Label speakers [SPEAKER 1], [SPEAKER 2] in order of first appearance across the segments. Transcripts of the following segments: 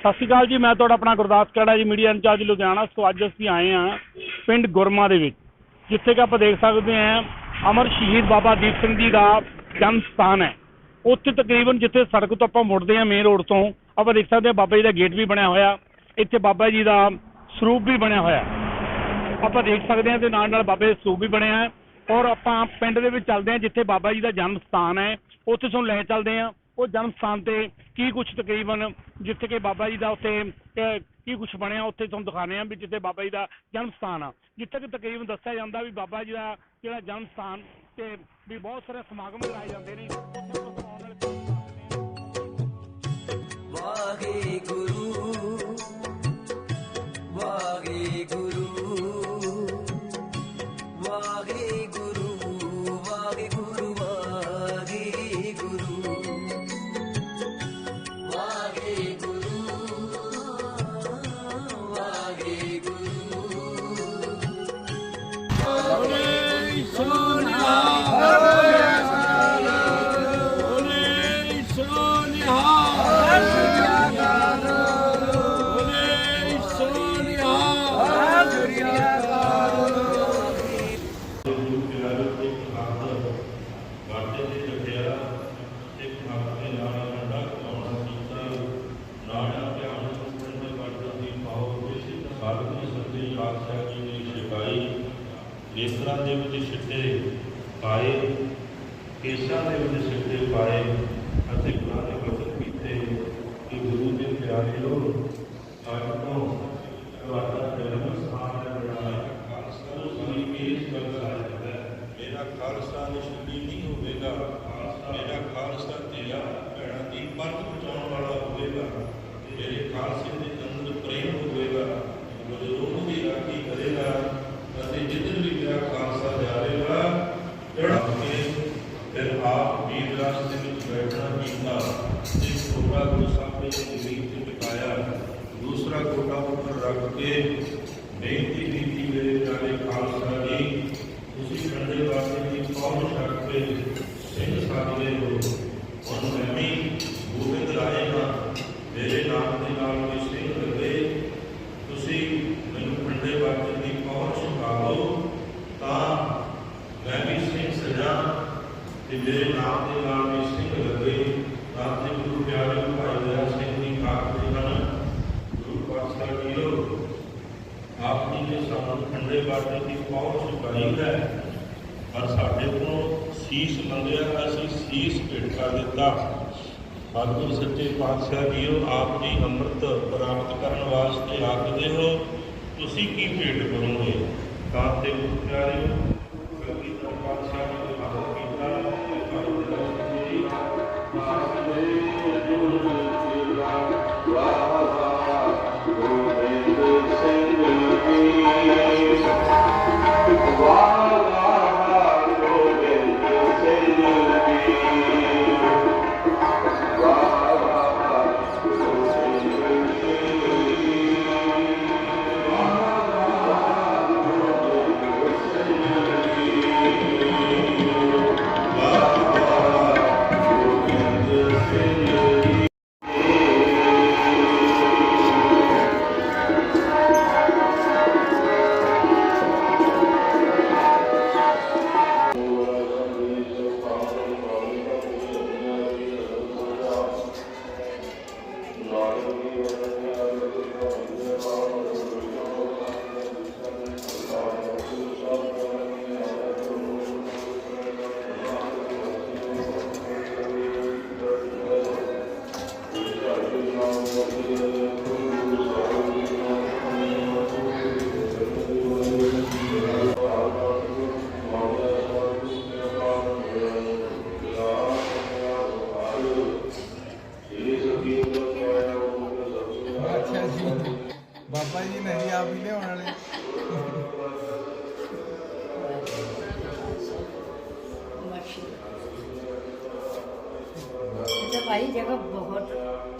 [SPEAKER 1] ਸਤਿ ਸ਼੍ਰੀ ਅਕਾਲ ਜੀ, ਮੈਂ ਤੁਹਾਡਾ ਆਪਣਾ ਗੁਰਦਾਸ ਕੜਾ ਜੀ, ਮੀਡੀਆ ਇੰਚਾਰਜ ਲੁਧਿਆਣਾ ਸੋ ਅੱਜ ਅਸੀਂ ਆਏ ਹਾਂ ਪਿੰਡ ਗੁਰਮਾ ਦੇ ਵਿੱਚ, ਜਿੱਥੇ ਕਿ ਆਪਾਂ ਦੇਖ ਸਕਦੇ ਹਾਂ ਅਮਰ ਸ਼ਹੀਦ ਬਾਬਾ ਦੀਪ ਸਿੰਘ ਜੀ ਦਾ ਜਨਮ ਸਥਾਨ ਹੈ। ਉੱਥੇ ਤਕਰੀਬਨ ਜਿੱਥੇ ਸੜਕ ਤੋਂ ਆਪਾਂ ਮੁੜਦੇ ਹਾਂ ਮੇਨ ਰੋਡ ਤੋਂ, ਆਪਾਂ ਦੇਖ ਸਕਦੇ ਹਾਂ ਬਾਬਾ ਜੀ ਦਾ ਗੇਟ ਵੀ ਬਣਿਆ ਹੋਇਆ, ਇੱਥੇ ਬਾਬਾ ਜੀ ਦਾ ਸਰੂਪ ਵੀ ਬਣਿਆ ਹੋਇਆ। ਆਪਾਂ ਦੇਖ ਸਕਦੇ ਹਾਂ ਤੇ ਨਾਲ ਨਾਲ ਬਾਬੇ ਦਾ ਸਰੂਪ ਵੀ ਬਣਿਆ ਹੈ। ਔਰ ਆਪਾਂ ਪਿੰਡ ਦੇ ਵਿੱਚ ਚੱਲਦੇ ਹਾਂ ਜਿੱਥੇ ਬਾਬਾ ਜੀ ਦਾ ਜਨਮ ਸਥਾਨ ਹੈ, ਉੱਥੇ ਤੁਹਾਨੂੰ ਲੈ ਚੱਲਦੇ ਹਾਂ। ਉਹ ਜਨਮ ਸਥਾਨ ਤੇ ਕੀ ਕੁਝ ਤਕਰੀਬਨ ਜਿੱਥੇ ਕਿ ਬਾਬਾ ਜੀ ਦਾ ਉੱਥੇ ਕੀ ਕੁਝ ਬਣਿਆ, ਉੱਥੇ ਤੁਹਾਨੂੰ ਦਿਖਾਉਂਦੇ ਹਾਂ ਵੀ ਜਿੱਥੇ ਬਾਬਾ ਜੀ ਦਾ ਜਨਮ ਸਥਾਨ ਆ। ਜਿੱਥੇ ਕਿ ਤਕਰੀਬਨ ਦੱਸਿਆ ਜਾਂਦਾ ਵੀ ਬਾਬਾ ਜੀ ਦਾ ਜਿਹੜਾ ਜਨਮ ਸਥਾਨ ਤੇ ਵੀ ਬਹੁਤ ਸਾਰੇ ਸਮਾਗਮ ਕਰਾਏ ਜਾਂਦੇ ਨੇ। ਉੱਥੇ
[SPEAKER 2] ਨੇਤਰਾਂ ਦੇ ਵਿੱਚ ਛਿੱਟੇ ਪਾਏ ਕੇਸਾਂ ਦੇ ਵਿੱਚ ਛਿੱਟੇ ਪਾਏ ਅਤੇ ਗੁਰਾਂ ਦੇ ਵਚਨ ਕੀਤੇ ਕਿ ਗੁਰੂ ਦੇ ਪਿਆਰੇ ਲੋਕ ਅੱਜ ਤੋਂ ਤੁਹਾਡਾ ਜਨਮ ਸਥਾਨ ਹੈ ਬਣਾਇਆ ਖਾਲਸਾ ਤੁਸੀਂ ਇਸ ਗੱਲ ਦਾ ਹੈ ਮੇਰਾ ਖਾਲਸਾ ਨਿਸ਼ਚੀ ਨਹੀਂ ਹੋਵੇਗਾ ਮੇਰਾ ਖਾਲਸਾ ਤੇਰਾ ਭੈਣਾਂ ਦੀ ਪੱਤ ਬਚਾਉਣ ਵਾਲਾ ਹੋਵੇਗਾ ਮੇਰੇ ਖਾਲਸੇ ਦੇ ਅੰਦਰ ਪ੍ਰੇਮ ਹੋਵੇਗਾ ਮਜ਼ਲੂਮ ਦੀ ਰਾਖੀ ਕਰੇਗਾ ਅਤੇ ਜਿੱਧਰ ਵੀ ਮੇਰਾ ਖਾਲਸਾ ਜਾਵੇਗਾ ਜਿਹੜਾ ਕੇ ਫਿਰ ਆਪ ਵੀਰ ਰਾਸਤੇ ਵਿੱਚ ਬੈਠਣਾ ਕੀਤਾ ਇੱਕ ਛੋਟਾ ਗੁਰੂ ਸਾਹਿਬ ਨੇ ਜ਼ਮੀਨ ਤੇ ਟਿਕਾਇਆ ਦੂਸਰਾ ਗੋਡਾ ਉੱਪਰ ਰੱਖ ਕੇ ਬੇਨਤੀ ਕੀਤੀ ਮੇਰੇ ਪਿਆਰੇ ਖਾਲਸਾ ਜੀ ਤੁਸੀਂ ਕੰਡੇ ਵਾਸਤੇ ਦੀ ਕੌਮ ਛੱਡ ਕੇ ਸਿੰਘ ਸਾਧਦੇ ਹੋ ਹੁਣ ਮੈਂ ਵੀ ਗੋਬਿੰਦ ਰਾਏਗਾ ਮੇਰੇ ਨਾਮ ਦੇ ਨਾਲ ਕੋਈ ਸਿੰਘ ਲੱਗੇ ਤੁਸੀਂ ਮੈਨੂੰ ਕੰਡੇ ਵਾਸਤੇ ਦੀ ਕੌਮ ਸਿਖਾ ਦਿਓ ਤਾਂ ਮੈਂ ਵੀ ਸਿੰਘ ਸਜਾ ਤੇ ਮੇਰੇ ਨਾਮ ਦੇ ਨਾਲ ਵੀ ਸਿੰਘ ਲੱਗੇ ਤਾਂ ਤੇ ਗੁਰੂ ਪਿਆਰੇ ਭਾਈ ਦਇਆ ਸਿੰਘ ਦੀ ਕਾਕਦੇ ਹਨ ਗੁਰੂ ਪਾਤਸ਼ਾਹ ਜੀਓ ਆਪ ਜੀ ਨੇ ਸਾਨੂੰ ਠੰਡੇ ਬਾਟੇ ਦੀ ਪਹੁੰਚ ਸਿਖਾਈ ਹੈ ਪਰ ਸਾਡੇ ਕੋਲੋਂ ਸੀਸ ਮੰਗਿਆ ਅਸੀਂ ਸੀਸ ਭੇਟ ਕਰ ਦਿੱਤਾ। ਸਤਿਗੁਰ ਸੱਚੇ ਪਾਤਸ਼ਾਹ ਜੀਓ, ਆਪ ਜੀ ਅੰਮ੍ਰਿਤ ਪ੍ਰਾਪਤ ਕਰਨ ਵਾਸਤੇ ਆਖਦੇ ਹੋ, ਤੁਸੀਂ ਕੀ ਭੇਟ ਕਰੋਗੇ? ਤਾਂ ਤੇ ਗੁਰੂ ਕਵੀ ਪਾਤਸ਼ਾਹ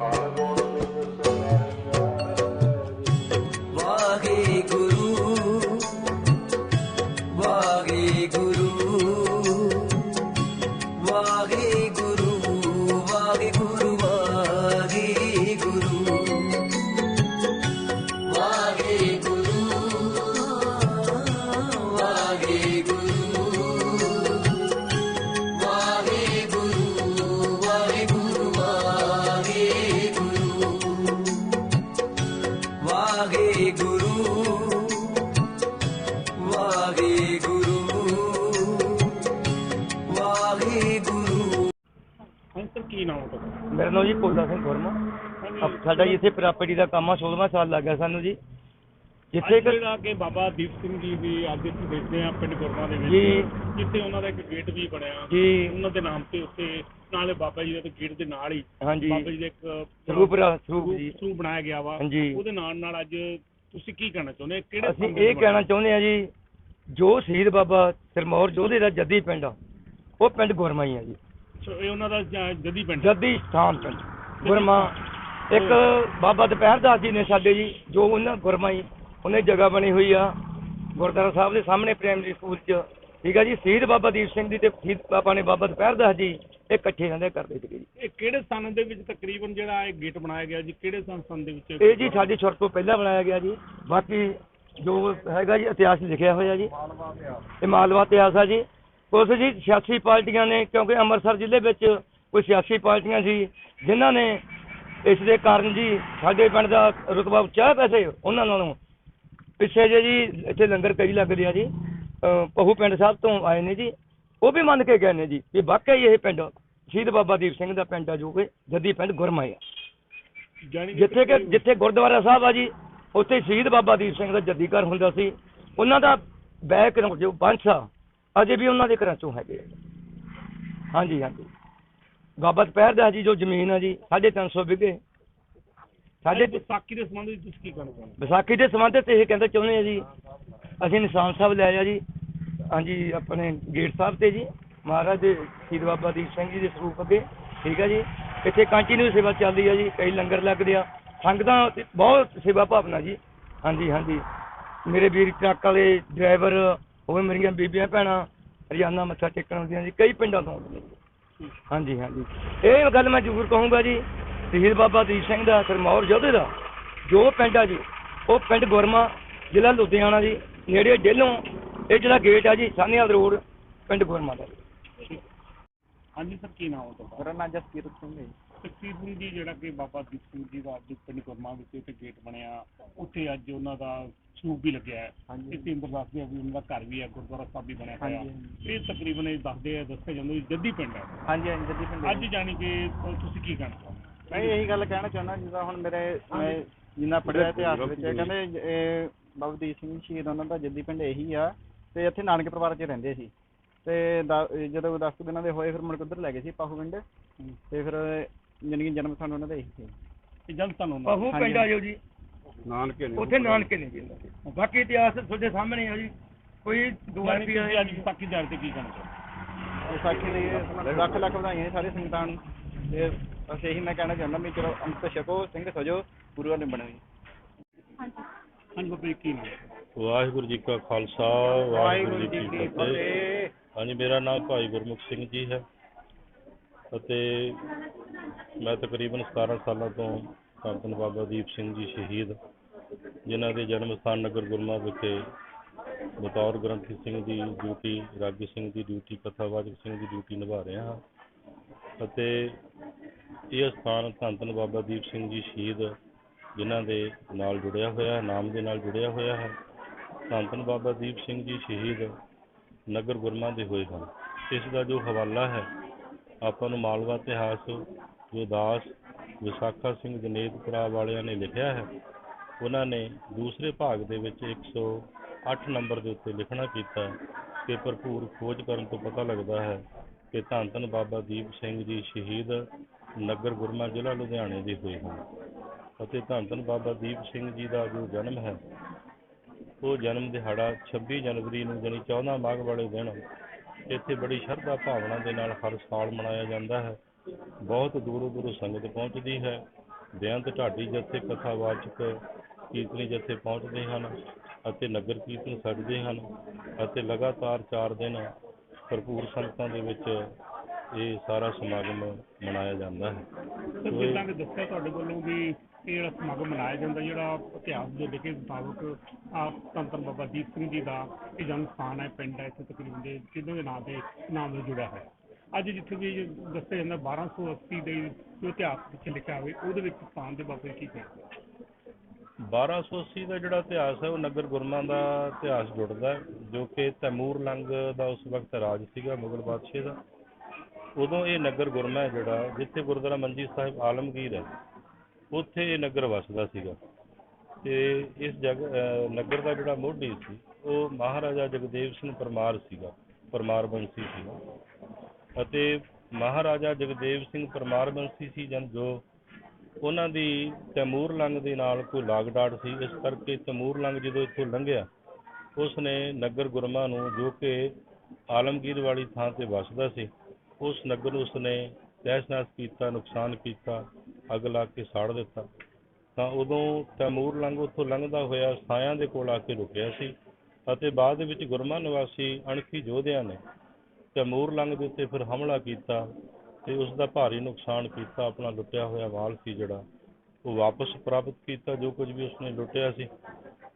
[SPEAKER 2] I wanna be the same. ਕੀ
[SPEAKER 1] ਨਾਮ ਹੈ ਤੁਹਾਡਾ?
[SPEAKER 3] ਮੇਰਾ ਨਾਮ ਜੀ ਭੋਲਾ ਸਿੰਘ ਗੁਰਮਾ ਅਬ ਸਾਡਾ ਜੀ ਇੱਥੇ ਪ੍ਰਾਪਰਟੀ ਦਾ ਕੰਮ ਆ 16ਵਾਂ ਸਾਲ ਲੱਗ ਗਿਆ ਸਾਨੂੰ ਜੀ। ਜਿੱਥੇ
[SPEAKER 1] ਅੱਜ
[SPEAKER 3] ਕਿ
[SPEAKER 1] ਜਿਹੜਾ ਕਿ ਬਾਬਾ ਦੀਪ ਸਿੰਘ ਜੀ ਦੀ ਅੱਜ ਅਸੀਂ ਦੇਖਦੇ ਹਾਂ ਪਿੰਡ ਗੁਰਮਾ ਦੇ ਵਿੱਚ। ਜਿੱਥੇ ਉਹਨਾਂ ਦਾ ਇੱਕ ਗੇਟ ਵੀ ਬਣਿਆ।
[SPEAKER 3] ਜੀ।
[SPEAKER 1] ਉਹਨਾਂ ਦੇ ਨਾਮ ਤੇ ਉੱਤੇ ਨਾਲੇ ਬਾਬਾ ਜੀ ਦੇ ਗੇਟ ਦੇ ਨਾਲ ਹੀ
[SPEAKER 3] ਹਾਂਜੀ।
[SPEAKER 1] ਬਾਬਾ ਜੀ ਦਾ ਇੱਕ
[SPEAKER 3] ਸਰੂਪ ਰਾ- ਸਰੂਪ ਜੀ।
[SPEAKER 1] ਸਰੂਪ ਬਣਾਇਆ ਗਿਆ ਵਾ।
[SPEAKER 3] ਹਾਂਜੀ।
[SPEAKER 1] ਉਹਦੇ ਨਾਲ ਨਾਲ ਅੱਜ ਤੁਸੀਂ ਕੀ ਕਹਿਣਾ ਚਾਹੁੰਦੇ ਹੋ? ਕਿਹੜੇ
[SPEAKER 3] ਅਸੀਂ ਇਹ ਕਹਿਣਾ ਚਾਹੁੰਦੇ ਆ ਜੀ ਜੋ ਸ਼ਹੀਦ ਬਾਬਾ ਸਰਮੌਰ ਜੋਧੇ ਦਾ ਜੱਦੀ ਪਿੰਡ ਆ ਉਹ ਪਿੰਡ ਗੁਰਮਾ ਹੀ ਆ ਜੀ।
[SPEAKER 1] ਸੋ ਇਹ ਉਹਨਾਂ ਦਾ ਜ- ਜੱਦੀ ਪਿੰਡ
[SPEAKER 3] ਜੱਦੀ ਸਥਾਨ ਪਿੰਡ। ਗੁਰਮਾ ਇੱਕ ਬਾਬਾ ਦੁਪਹਿਰ ਦਾਸ ਜੀ ਨੇ ਸਾਡੇ ਜੀ ਜੋ ਉਹਨਾਂ ਗੁਰਮਾ ਹੀ ਉਹਨੇ ਜਗ੍ਹਾ ਬਣੀ ਹੋਈ ਆ ਗੁਰਦੁਆਰਾ ਸਾਹਿਬ ਦੇ ਸਾਹਮਣੇ ਪ੍ਰਾਇਮਰੀ ਸਕੂਲ 'ਚ। ਠੀਕ ਆ ਜੀ ਸ਼ਹੀਦ ਬਾਬਾ ਦੀਪ ਸਿੰਘ ਜੀ ਤੇ ਸ਼ਹੀਦ ਬਾਬਾ ਨੇ ਬਾਬਾ ਦੁਪਹਿਰ ਦਾਸ ਜੀ ਇਹ ਇਕੱਠੇ ਰਹਿੰਦੇ ਕਰਦੇ ਸੀਗੇ ਜੀ।
[SPEAKER 1] ਇਹ ਕਿਹੜੇ ਸਨ ਦੇ ਵਿੱਚ ਤਕਰੀਬਨ ਜਿਹੜਾ ਇਹ ਗੇਟ ਬਣਾਇਆ ਗਿਆ ਜੀ? ਕਿਹੜੇ ਸਨ ਸਨ ਦੇ ਵਿੱਚ
[SPEAKER 3] ਇਹ ਜੀ ਸਾਡੀ ਛੁੱਟ ਤੋਂ ਪਹਿਲਾਂ ਬਣਾਇਆ ਗਿਆ ਜੀ। ਬਾਕੀ ਜੋ ਹੈਗਾ ਜੀ ਇਤਿਹਾਸ ਲਿਖਿਆ ਹੋਇਆ ਜੀ। ਇਹ ਮਾਲਵਾ ਇਤਿਹਾਸ ਆ ਜੀ। ਕੁਛ ਜੀ ਸਿਆਸੀ ਪਾਰਟੀਆਂ ਨੇ ਕਿਉਂਕਿ ਅੰਮ੍ਰਿਤਸਰ ਜ਼ਿਲ੍ਹੇ ਵਿੱਚ ਕੋਈ ਸਿਆਸੀ ਪਾਰਟੀਆਂ ਸੀ ਜਿਨ੍ਹਾਂ ਨੇ ਇਸ ਦੇ ਕਾਰਨ ਜੀ ਸਾਡੇ ਪਿੰਡ ਦਾ ਰੁਤਬਾ ਉੱਚਾ ਹੈ ਵੈਸੇ ਉਹਨਾਂ ਨਾਲੋਂ। ਪਿੱਛੇ ਜੇ ਜੀ ਇੱਥੇ ਲੰਗਰ ਕਈ ਲੱਗਦੇ ਆ ਜੀ ਪਹੂ ਪਿੰਡ ਸਾਹਿਬ ਤੋਂ ਆਏ ਨੇ ਜੀ ਉਹ ਵੀ ਮੰਨ ਕੇ ਗਏ ਨੇ ਜੀ ਵੀ ਵਾਕਈ ਇਹ ਪਿੰਡ ਸ਼ਹੀਦ ਬਾਬਾ ਦੀਪ ਸਿੰਘ ਦਾ ਪਿੰਡ ਆ ਜੋ ਕਿ ਜੱਦੀ ਪਿੰਡ ਗੁਰਮਾ ਆ।
[SPEAKER 1] ਜਾਣੀ
[SPEAKER 3] ਜਿੱਥੇ ਕਿ ਜਿੱਥੇ ਗੁਰਦੁਆਰਾ ਸਾਹਿਬ ਆ ਜੀ ਉੱਥੇ ਸ਼ਹੀਦ ਬਾਬਾ ਦੀਪ ਸਿੰਘ ਦਾ ਜੱਦੀ ਘਰ ਹੁੰਦਾ ਸੀ। ਉਹਨਾਂ ਦਾ ਬੈਕ ਜੋ ਬੰਸ਼ ਆ ਅਜੇ ਵੀ ਉਹਨਾਂ ਦੇ ਘਰਾਂ ਚੋਂ ਹੈਗੇ ਆ। ਹਾਂਜੀ ਹਾਂਜੀ। ਬਾਬਾ ਦੁਪਹਿਰ ਦਾ ਜੀ ਜੋ ਜ਼ਮੀਨ ਆ ਜੀ 350 ਵਿਗੇ ਸਾਡੇ
[SPEAKER 1] ਵਿਸਾਖੀ ਦੇ ਸੰਬੰਧ ਵਿੱਚ ਤੁਸੀਂ ਕੀ ਕਹਿਣਾ ਚਾਹੁੰਦੇ
[SPEAKER 3] ਵਿਸਾਖੀ ਦੇ ਸੰਬੰਧ ਤੇ ਇਹ ਕਹਿੰਦਾ ਚਾਹੁੰਦੇ ਆ ਜੀ ਅਸੀਂ ਨਿਸ਼ਾਨ ਸਾਹਿਬ ਲੈ ਆ ਜੀ। ਹਾਂਜੀ ਆਪਣੇ ਗੇਟ ਸਾਹਿਬ ਤੇ ਜੀ। ਮਹਾਰਾਜ ਦੇ ਸ਼ਹੀਦ ਬਾਬਾ ਦੀਪ ਸਿੰਘ ਜੀ ਦੇ ਸਰੂਪ ਅੱਗੇ ਠੀਕ ਹੈ ਜੀ। ਇੱਥੇ ਕੰਟੀਨਿਊ ਸੇਵਾ ਚੱਲਦੀ ਹੈ ਜੀ ਕਈ ਲੰਗਰ ਲੱਗਦੇ ਆ। ਸੰਗਤਾਂ ਬਹੁਤ ਸੇਵਾ ਭਾਵਨਾ ਜੀ। ਹਾਂਜੀ ਹਾਂਜੀ। ਮੇਰੇ ਵੀਰ ਟਰੱਕ ਵਾਲੇ ਡਰਾਈਵਰ ਹੋਵੇ ਮੇਰੀਆਂ ਬੀਬੀਆਂ ਭੈਣਾਂ ਰੋਜ਼ਾਨਾ ਮੱਥਾ ਟੇਕਣ ਆਉਂਦੀਆਂ ਜੀ ਕਈ ਪਿੰਡਾਂ ਤੋਂ ਆਉਂਦੀਆਂ ਜੀ ਹਾਂਜੀ ਹਾਂਜੀ ਇਹ ਗੱਲ ਮੈਂ ਜ਼ਰੂਰ ਕਹੂੰਗਾ ਜੀ ਸ਼ਹੀਦ ਬਾਬਾ ਦੀਪ ਸਿੰਘ ਦਾ ਸਰਮੌਰ ਯੋਧੇ ਦਾ ਜੋ ਪਿੰਡ ਆ ਜੀ ਉਹ ਪਿੰਡ ਗੁਰਮਾ ਜ਼ਿਲ੍ਹਾ ਲੁਧਿਆਣਾ ਜੀ ਨੇੜੇ ਡੇਲੋਂ ਇਹ ਜਿਹੜਾ ਗੇਟ ਆ ਜੀ ਸਾਨੀਵਾਲ ਰੋਡ ਪਿੰਡ ਗੁਰਮਾ ਦਾ।
[SPEAKER 1] ਹਾਂਜੀ ਸਰ ਕੀ ਨਾਮ ਹੈ ਤੁਹਾਡਾ
[SPEAKER 4] ਮੇਰਾ ਨਾਮ ਜਸਕੀਰਤ ਸਿੰਘ ਹੈ ਜੀ।
[SPEAKER 1] ਤਕਸੀਰ ਸਿੰਘ ਜੀ ਜਿਹੜਾ ਕਿ ਬਾਬਾ ਦੀਪ ਸਿੰਘ ਜੀ ਦਾ ਅੱਜ ਪਿੰਡ ਗੁਰਮਾ ਵਿੱਚ ਉੱਥੇ ਗੇਟ ਬਣਿਆ। ਉੱਥੇ ਅੱਜ ਉਹਨਾਂ ਦਾ ਸਰੂਪ ਵੀ ਲੱਗਿਆ ਹੈ। ਇੰਦਰ ਦੱਸਦੇ ਆ ਵੀ ਉਹਨਾਂ ਦਾ ਘਰ ਵੀ ਹੈ ਗੁਰਦੁਆਰਾ ਸਾਹਿਬ ਵੀ ਬਣਿਆ ਹੋਇਆ। ਇਹ ਤਕਰੀਬਨ ਇਹ ਦੱਸਦੇ ਆ ਦੱਸਿਆ ਜਾਂਦਾ ਜੱਦੀ ਪਿੰਡ ਹੈ
[SPEAKER 4] ਹਾਂਜੀ ਹਾਂਜੀ ਜੱਦੀ ਪਿੰਡ
[SPEAKER 1] ਅੱਜ ਜਾਣੀ ਕਿ ਤੁਸੀਂ ਕੀ ਕਹਿਣਾ ਚਾਹੁੰਦੇ
[SPEAKER 4] ਮੈਂ ਇਹੀ ਗੱਲ ਕਹਿਣਾ ਚਾਹੁੰਦਾ ਜਿੱਦਾਂ ਹੁਣ ਮੇਰੇ ਮੈਂ ਜਿੰਨਾ ਪੜਿਆ ਇਤਿਹਾਸ ਵਿੱਚ ਕਹਿੰਦੇ ਇਹ ਬਾਬਾ ਦੀਪ ਸਿੰਘ ਸ਼ਹੀਦ ਉਹਨਾਂ ਦਾ ਜੱਦੀ ਪਿੰਡ ਇਹੀ ਆ ਤੇ ਇੱਥੇ ਨਾਨਕੇ ਪਰਿਵਾਰ 'ਚ ਰਹਿੰਦੇ ਸੀ। ਤੇ ਦ- ਜਦੋਂ 10 ਕੁ ਦਿਨਾਂ ਦੇ ਹੋਏ ਫਿਰ ਮੁੜ ਕੇ ਉੱਧਰ ਲੈ ਗਏ ਸੀ ਪਾਹੂ ਪਿੰਡ। ਤੇ ਫਿਰ ਜਾਣੀ ਕਿ ਜਨਮ ਸਥਾਨ ਉਹਨਾਂ ਦਾ ਇਹੀ ਸੀ
[SPEAKER 1] ਇਹ ਜਨ ਤੁਹਾਨੂੰ
[SPEAKER 3] ਪਹੂ। ਪਿੰਡ ਆ ਜੋ ਜੀ।
[SPEAKER 1] ਨਾਨਕੇ
[SPEAKER 3] ਉੱਥੇ ਨਾਨਕੇ ਨੇ ਜੀ ਉਹਨਾਂ ਦੇ। ਬਾਕੀ ਇਤਿਹਾਸ ਤੁਹਾਡੇ ਸਾਹਮਣੇ ਆ ਜੀ। ਕੋਈ ਦੋ
[SPEAKER 1] ਜਾਣੀ
[SPEAKER 3] ਰੁਪਈਆ
[SPEAKER 1] ਤੁਸੀਂ ਅੱਜ ਵਿਸਾਖੀ ਦਿਹਾੜੇ ਤੇ ਕੀ ਕਹਿਣਾ ਚਾਹੁੰਦੇ
[SPEAKER 4] ਵਿਸਾਖੀ ਦੇ ਲੱਖ ਲੱਖ ਵਧਾਈਆਂ ਨੇ ਸਾਰੇ ਸੰਗਤਾਂ ਨੂੰ। ਤੇ ਬਸ ਇਹੀ ਮੈਂ ਕਹਿਣਾ ਚਾਹੁੰਦਾ ਵੀ ਚਲੋ ਅੰਮ੍ਰਿਤ ਛਕੋ ਸਿੰਘ ਸਜੋ ਗੁਰੂ ਵਾਲੇ ਬਣੋ ਜੀ।
[SPEAKER 1] ਹਾਂਜੀ। ਬਾਬਾ ਜੀ ਕੀ ਨਾਮ? ਹੈ?
[SPEAKER 2] ਵਾਹਿਗੁਰੂ ਜੀ ਕਾ ਖਾਲਸਾ ਵਾਹਿਗੁਰੂ ਜੀ ਕੀ ਫਤਿਹ। ਹਾਂਜੀ ਮੇਰਾ ਨਾਮ ਭਾਈ ਗੁਰਮੁਖ ਸਿੰਘ ਜੀ ਹੈ। ਅਤੇ ਮੈਂ ਤਕਰੀਬਨ 17 ਸਾਲਾਂ ਤੋਂ ਧੰਨ ਬਾਬਾ ਦੀਪ ਸਿੰਘ ਜੀ ਸ਼ਹੀਦ, ਜਿਨ੍ਹਾਂ ਦੇ ਜਨਮ ਸਥਾਨ ਨਗਰ ਗੁਰਮਾ ਵਿਖੇ ਬਤੌਰ ਗ੍ਰੰਥੀ ਸਿੰਘ ਦੀ ਡਿਊਟੀ, ਰਾਗੀ ਸਿੰਘ ਦੀ ਡਿਊਟੀ, ਕਥਾਵਾਚਕ ਸਿੰਘ ਦੀ ਡਿਊਟੀ ਨਿਭਾ ਰਿਹਾ ਹਾਂ ਅਤੇ ਇਹ ਸਥਾਨ ਧੰਨ ਧੰਨ ਬਾਬਾ ਦੀਪ ਸਿੰਘ ਜੀ ਸ਼ਹੀਦ, ਜਿਨ੍ਹਾਂ ਦੇ ਨਾਲ ਜੁੜਿਆ ਹੋਇਆ ਹੈ, ਨਾਮ ਦੇ ਨਾਲ ਜੁੜਿਆ ਹੋਇਆ ਹੈ ਧੰਨ ਧੰਨ ਬਾਬਾ ਦੀਪ ਸਿੰਘ ਜੀ ਸ਼ਹੀਦ ਨਗਰ ਗੁਰਮਾ ਦੇ ਹੋਏ ਹਨ। ਇਸ ਦਾ ਜੋ ਹਵਾਲਾ ਹੈ ਆਪਾਂ ਨੂੰ ਮਾਲਵਾ ਇਤਿਹਾਸ ਜੋ ਦਾਸ ਵਿਸਾਖਾ ਸਿੰਘ ਜਨੇਤਪੁਰਾ ਵਾਲਿਆਂ ਨੇ ਲਿਖਿਆ ਹੈ, ਉਹਨਾਂ ਨੇ ਦੂਸਰੇ ਭਾਗ ਦੇ ਵਿੱਚ 108 ਨੰਬਰ ਦੇ ਉੱਤੇ ਲਿਖਣਾ ਕੀਤਾ ਕਿ ਭਰਪੂਰ ਖੋਜ ਕਰਨ ਤੋਂ ਪਤਾ ਲੱਗਦਾ ਹੈ ਕਿ ਧੰਨ ਧੰਨ ਬਾਬਾ ਦੀਪ ਸਿੰਘ ਜੀ ਸ਼ਹੀਦ ਨਗਰ ਗੁਰਮਾ ਜ਼ਿਲ੍ਹਾ ਲੁਧਿਆਣੇ ਦੇ ਹੋਏ ਹਨ ਅਤੇ ਧੰਨ ਧੰਨ ਬਾਬਾ ਦੀਪ ਸਿੰਘ ਜੀ ਦਾ ਜੋ ਜਨਮ ਹੈ, ਉਹ ਜਨਮ ਦਿਹਾੜਾ 26 ਜਨਵਰੀ ਨੂੰ ਜਾਣੀ 14 ਮਾਘ ਵਾਲੇ ਦਿਨ ਇੱਥੇ ਬੜੀ ਸ਼ਰਧਾ ਭਾਵਨਾ ਦੇ ਨਾਲ ਹਰ ਸਾਲ ਮਨਾਇਆ ਜਾਂਦਾ ਹੈ। ਬਹੁਤ ਦੂਰੋਂ ਦੂਰੋਂ ਸੰਗਤ ਪਹੁੰਚਦੀ ਹੈ। ਬੇਅੰਤ ਢਾਡੀ ਜਥੇ ਕਥਾਵਾਚਕ ਕੀਰਤਨੀ ਜਥੇ ਪਹੁੰਚਦੇ ਹਨ ਅਤੇ ਨਗਰ ਕੀਰਤਨ ਸਜਦੇ ਹਨ ਅਤੇ ਲਗਾਤਾਰ 4 ਦਿਨ ਭਰਪੂਰ ਸੰਗਤਾਂ ਦੇ ਵਿੱਚ ਇਹ ਸਾਰਾ ਸਮਾਗਮ ਮਨਾਇਆ ਜਾਂਦਾ ਹੈ।
[SPEAKER 1] ਸਰ, ਜਿੱਦਾਂ ਕਿ ਦੱਸਿਆ ਤੁਹਾਡੇ ਵੱਲੋਂ ਵੀ ਇਹ ਜਿਹੜਾ ਸਮਾਗਮ ਮਨਾਇਆ ਜਾਂਦਾ, ਜਿਹੜਾ ਇਤਿਹਾਸ ਦੇ ਲਿਖੇ ਮੁਤਾਬਕ ਆਪ ਤੰਤਰ ਬਾਬਾ ਦੀਪ ਸਿੰਘ ਜੀ ਦਾ ਇਹ ਜਨਮ ਸਥਾਨ ਹੈ, ਪਿੰਡ ਹੈ, ਇੱਥੇ ਤਕਰੀਬਨ ਦੇ ਜਿਨ੍ਹਾਂ ਦੇ ਨਾਂ ਦੇ ਨਾਮ ਨਾਲ ਜੁੜਿਆ ਹੋਇਆ। ਅੱਜ ਜਿੱਥੇ ਵੀ ਦੱਸਿਆ ਜਾਂਦਾ 1280 ਦੇ ਜੋ ਇਤਿਹਾਸ ਵਿੱਚ ਲਿਖਿਆ ਹੋਵੇ, ਉਹਦੇ ਵਿੱਚ ਸਥਾਨ ਦੇ ਬਾਬੇ ਕੀ ਕਹਿੰਦੇ
[SPEAKER 2] 1280 ਦਾ ਜਿਹੜਾ ਇਤਿਹਾਸ ਹੈ, ਉਹ ਨਗਰ ਗੁਰਮਾ ਦਾ ਇਤਿਹਾਸ ਜੁੜਦਾ ਜੋ ਕਿ ਤੈਮੂਰ ਲੰਗ ਦਾ ਉਸ ਵਕਤ ਰਾਜ ਸੀਗਾ, ਮੁਗਲ ਬਾਦਸ਼ਾਹ ਦਾ। ਉਦੋਂ ਇਹ ਨਗਰ ਗੁਰਮਾ ਹੈ ਜਿਹੜਾ, ਜਿੱਥੇ ਗੁਰਦੁਆਰਾ ਮੰਜੀ ਸਾਹਿਬ ਆਲਮਗੀਰ ਹੈ। ਉੱਥੇ ਇਹ ਨਗਰ ਵਸਦਾ ਸੀਗਾ। ਤੇ ਇਸ ਜਗ ਨਗਰ ਦਾ ਜਿਹੜਾ ਮੋਢੀ ਸੀ, ਉਹ ਮਹਾਰਾਜਾ ਜਗਦੇਵ ਸਿੰਘ ਪਰਮਾਰ ਸੀਗਾ ਪਰਮਾਰ ਬੰਸੀ ਸੀਗਾ ਅਤੇ ਮਹਾਰਾਜਾ ਜਗਦੇਵ ਸਿੰਘ ਪਰਮਾਰ ਬੰਸੀ ਸੀ ਜਨ, ਜੋ ਉਹਨਾਂ ਦੀ ਤੈਮੂਰ ਲੰਗ ਦੇ ਨਾਲ ਕੋਈ ਲਾਗ ਡਾਟ ਸੀ। ਇਸ ਕਰਕੇ ਤੈਮੂਰ ਲੰਗ ਜਦੋਂ ਇੱਥੋਂ ਲੰਘਿਆ ਉਸ ਨੇ ਨਗਰ ਗੁਰਮਾ ਨੂੰ ਜੋ ਕਿ ਆਲਮਗੀਰ ਵਾਲੀ ਥਾਂ ਤੇ ਵਸਦਾ ਸੀ, ਉਸ ਨਗਰ ਨੂੰ ਉਸਨੇ ਤਹਿਸ-ਨਹਿਸ ਕੀਤਾ, ਨੁਕਸਾਨ ਕੀਤਾ, ਅੱਗ ਲਾ ਕੇ ਸਾੜ ਦਿੱਤਾ। ਤਾਂ ਉਦੋਂ ਤੈਮੂਰ ਲੰਗ ਉੱਥੋਂ ਲੰਘਦਾ ਹੋਇਆ ਸਾਇਆਂ ਦੇ ਕੋਲ ਆ ਕੇ ਰੁਕਿਆ ਸੀ ਅਤੇ ਬਾਅਦ ਦੇ ਵਿੱਚ ਗੁਰਮਾ ਨਿਵਾਸੀ ਅਣਖੀ ਯੋਧਿਆਂ ਨੇ ਤੈਮੂਰ ਲੰਗ ਦੇ ਉੱਤੇ ਫਿਰ ਹਮਲਾ ਕੀਤਾ ਤੇ ਉਸ ਦਾ ਭਾਰੀ ਨੁਕਸਾਨ ਕੀਤਾ, ਆਪਣਾ ਲੁੱਟਿਆ ਹੋਇਆ ਮਾਲ ਸੀ ਜਿਹੜਾ, ਉਹ ਵਾਪਸ ਪ੍ਰਾਪਤ ਕੀਤਾ, ਜੋ ਕੁਝ ਵੀ ਉਸਨੇ ਲੁੱਟਿਆ ਸੀ।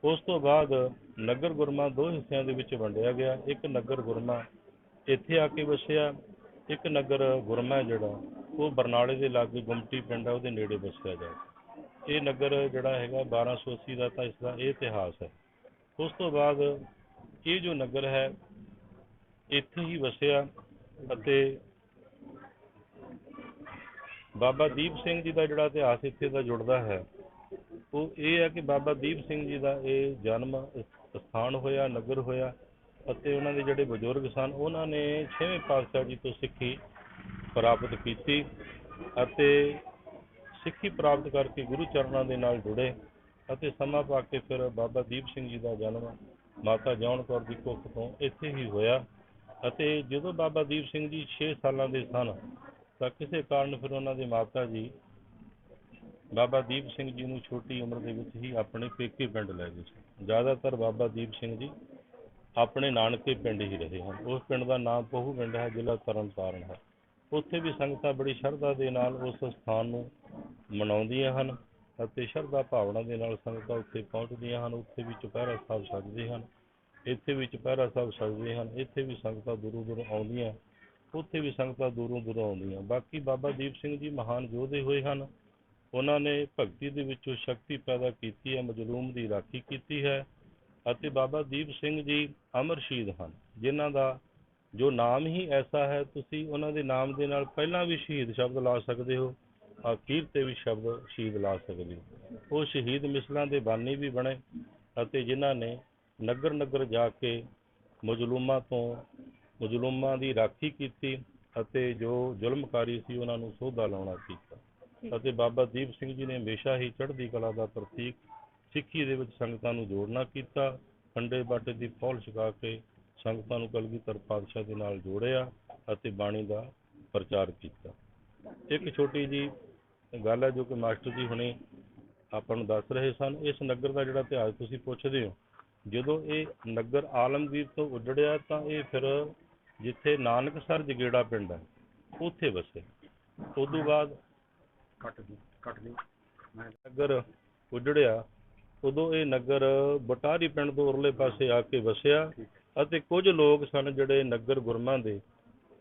[SPEAKER 2] ਉਸ ਤੋਂ ਬਾਅਦ ਨਗਰ ਗੁਰਮਾ ਦੋ ਹਿੱਸਿਆਂ ਦੇ ਵਿੱਚ ਵੰਡਿਆ ਗਿਆ। ਇੱਕ ਨਗਰ ਗੁਰਮਾ ਇੱਥੇ ਆ ਕੇ ਵਸਿਆ ਇੱਕ ਨਗਰ ਗੁਰਮਾ ਹੈ ਜਿਹੜਾ, ਉਹ ਬਰਨਾਲੇ ਦੇ ਲਾਗੇ ਗੁਮਟੀ ਪਿੰਡ ਹੈ, ਉਹਦੇ ਨੇੜੇ ਵਸਿਆ ਜਾ ਇਹ ਨਗਰ ਜਿਹੜਾ ਹੈਗਾ 1280 ਦਾ ਤਾਂ ਇਸ ਦਾ ਇਹ ਇਤਿਹਾਸ ਹੈ। ਉਸ ਤੋਂ ਬਾਅਦ ਇਹ ਜੋ ਨਗਰ ਹੈ, ਇੱਥੇ ਹੀ ਵਸਿਆ ਅਤੇ ਬਾਬਾ ਦੀਪ ਸਿੰਘ ਜੀ ਦਾ ਜਿਹੜਾ ਇਤਿਹਾਸ ਇੱਥੇ ਦਾ ਜੁੜਦਾ ਹੈ, ਉਹ ਇਹ ਹੈ ਕਿ ਬਾਬਾ ਦੀਪ ਸਿੰਘ ਜੀ ਦਾ ਇਹ ਜਨਮ ਸਥਾਨ ਹੋਇਆ, ਨਗਰ ਹੋਇਆ ਅਤੇ ਉਹਨਾਂ ਦੇ ਜਿਹੜੇ ਬਜ਼ੁਰਗ ਸਨ, ਉਹਨਾਂ ਨੇ ਛੇਵੇਂ ਪਾਤਸ਼ਾਹ ਜੀ ਤੋਂ ਸਿੱਖੀ ਪ੍ਰਾਪਤ ਕੀਤੀ ਅਤੇ ਸਿੱਖੀ ਪ੍ਰਾਪਤ ਕਰਕੇ ਗੁਰੂ ਚਰਨਾਂ ਦੇ ਨਾਲ ਜੁੜੇ ਅਤੇ ਸਮਾਂ ਪਾ ਕੇ ਫਿਰ ਬਾਬਾ ਦੀਪ ਸਿੰਘ ਜੀ ਦਾ ਜਨਮ ਮਾਤਾ ਜੌਨ ਕੌਰ ਦੀ ਕੁੱਖ ਤੋਂ ਇੱਥੇ ਹੀ ਹੋਇਆ ਅਤੇ ਜਦੋਂ ਬਾਬਾ ਦੀਪ ਸਿੰਘ ਜੀ 6 ਸਾਲਾਂ ਦੇ ਸਨ, ਤਾਂ ਕਿਸੇ ਕਾਰਨ ਫਿਰ ਉਹਨਾਂ ਦੇ ਮਾਤਾ ਜੀ ਬਾਬਾ ਦੀਪ ਸਿੰਘ ਜੀ ਨੂੰ ਛੋਟੀ ਉਮਰ ਦੇ ਵਿੱਚ ਹੀ ਆਪਣੇ ਪੇਕੇ ਪਿੰਡ ਲੈ ਗਏ ਸੀ। ਜ਼ਿਆਦਾਤਰ ਬਾਬਾ ਦੀਪ ਸਿੰਘ ਜੀ ਆਪਣੇ ਨਾਨਕੇ ਪਿੰਡ ਹੀ ਰਹੇ ਹਨ। ਉਸ ਪਿੰਡ ਦਾ ਨਾਮ ਪਹੂ ਪਿੰਡ ਹੈ, ਜ਼ਿਲ੍ਹਾ ਤਰਨਤਾਰਨ ਹੈ। ਉੱਥੇ ਵੀ ਸੰਗਤਾਂ ਬੜੀ ਸ਼ਰਧਾ ਦੇ ਨਾਲ ਉਸ ਸਥਾਨ ਨੂੰ ਮਨਾਉਂਦੀਆਂ ਹਨ ਅਤੇ ਸ਼ਰਧਾ ਭਾਵਨਾ ਦੇ ਨਾਲ ਸੰਗਤਾਂ ਉੱਥੇ ਪਹੁੰਚਦੀਆਂ ਹਨ। ਉੱਥੇ ਵੀ ਚੁਪਹਿਰਾ ਸਾਹਿਬ ਸਜਦੇ ਹਨ। ਇੱਥੇ ਵੀ ਚੁਪਹਿਰਾ ਸਾਹਿਬ ਸਜਦੇ ਹਨ। ਇੱਥੇ ਵੀ ਸੰਗਤਾਂ ਦੂਰੋਂ ਦੂਰੋਂ ਆਉਂਦੀਆਂ। ਉੱਥੇ ਵੀ ਸੰਗਤਾਂ ਦੂਰੋਂ ਦੂਰੋਂ ਆਉਂਦੀਆਂ। ਬਾਕੀ ਬਾਬਾ ਦੀਪ ਸਿੰਘ ਜੀ ਮਹਾਨ ਯੋਧੇ ਹੋਏ ਹਨ। ਉਹਨਾਂ ਨੇ ਭਗਤੀ ਦੇ ਵਿੱਚੋਂ ਸ਼ਕਤੀ ਪੈਦਾ ਕੀਤੀ ਹੈ, ਮਜਲੂਮ ਦੀ ਰਾਖੀ ਕੀਤੀ ਹੈ। ਅਤੇ ਬਾਬਾ ਦੀਪ ਸਿੰਘ ਜੀ ਅਮਰ ਸ਼ਹੀਦ ਹਨ ਜਿਨ੍ਹਾਂ ਦਾ ਜੋ ਨਾਮ ਹੀ ਐਸਾ ਹੈ ਤੁਸੀਂ ਉਹਨਾਂ ਦੇ ਨਾਮ ਦੇ ਨਾਲ ਪਹਿਲਾਂ ਵੀ ਸ਼ਹੀਦ ਸ਼ਬਦ ਲਾ ਸਕਦੇ ਹੋ ਅਖੀਰ ਤੇ ਵੀ ਸ਼ਬਦ ਸ਼ਹੀਦ ਲਾ ਸਕਦੇ ਹੋ। ਉਹ ਸ਼ਹੀਦ ਮਿਸਲਾਂ ਦੇ ਬਾਨੀ ਵੀ ਬਣੇ ਅਤੇ ਜਿਨ੍ਹਾਂ ਨੇ ਨਗਰ ਨਗਰ ਜਾ ਕੇ ਮਜਲੂਮਾਂ ਤੋਂ ਮਜਲੂਮਾਂ ਦੀ ਰਾਖੀ ਕੀਤੀ ਅਤੇ ਜੋ ਜ਼ੁਲਮਕਾਰੀ ਸੀ ਉਹਨਾਂ ਨੂੰ ਸੋਧਾ ਲਾਉਣਾ ਕੀਤਾ। ਅਤੇ ਬਾਬਾ ਦੀਪ ਸਿੰਘ ਜੀ ਨੇ ਹਮੇਸ਼ਾ ਹੀ ਚੜ੍ਹਦੀ ਕਲਾ ਦਾ ਪ੍ਰਤੀਕ ਸਿੱਖੀ ਦੇ ਵਿੱਚ ਸੰਗਤਾਂ ਨੂੰ ਜੋੜਨਾ ਕੀਤਾ ਖੰਡੇ ਬਾਟੇ ਦੀ ਪੌਲ ਛਕਾ ਕੇ ਸੰਗਤਾਂ ਨੂੰ ਕਲਗੀਧਰ ਪਾਤਸ਼ਾਹ ਦੇ ਨਾਲ ਜੋੜਿਆ ਅਤੇ ਬਾਣੀ ਦਾ ਪ੍ਰਚਾਰ ਕੀਤਾ। ਇੱਕ ਛੋਟੀ ਜੀ ਗੱਲ ਹੈ ਜੋ ਕਿ ਮਾਸਟਰ ਜੀ ਹੁਣੇ ਆਪਾਂ ਨੂੰ ਦੱਸ ਰਹੇ ਸਨ। ਇਸ ਨਗਰ ਦਾ ਜਿਹੜਾ ਇਤਿਹਾਸ ਤੁਸੀਂ ਪੁੱਛਦੇ ਹੋ ਜਦੋਂ ਇਹ ਨਗਰ ਆਲਮਗੀਰ ਤੋਂ ਉੱਜੜਿਆ ਤਾਂ ਇਹ ਫਿਰ ਜਿੱਥੇ ਨਾਨਕਸਰ ਜਗੇੜਾ ਪਿੰਡ ਹੈ ਉੱਥੇ ਵਸੇ। ਉਸ ਤੋਂ ਬਾਅਦ ਨਗਰ ਉੱਜੜਿਆ ਉਦੋਂ ਇਹ ਨਗਰ ਬਟਾਰੀ ਪਿੰਡ ਤੋਂ ਉਰਲੇ ਪਾਸੇ ਆ ਕੇ ਵਸਿਆ ਅਤੇ ਕੁਝ ਲੋਕ ਸਨ ਜਿਹੜੇ ਨਗਰ ਗੁਰਮਾਂ ਦੇ।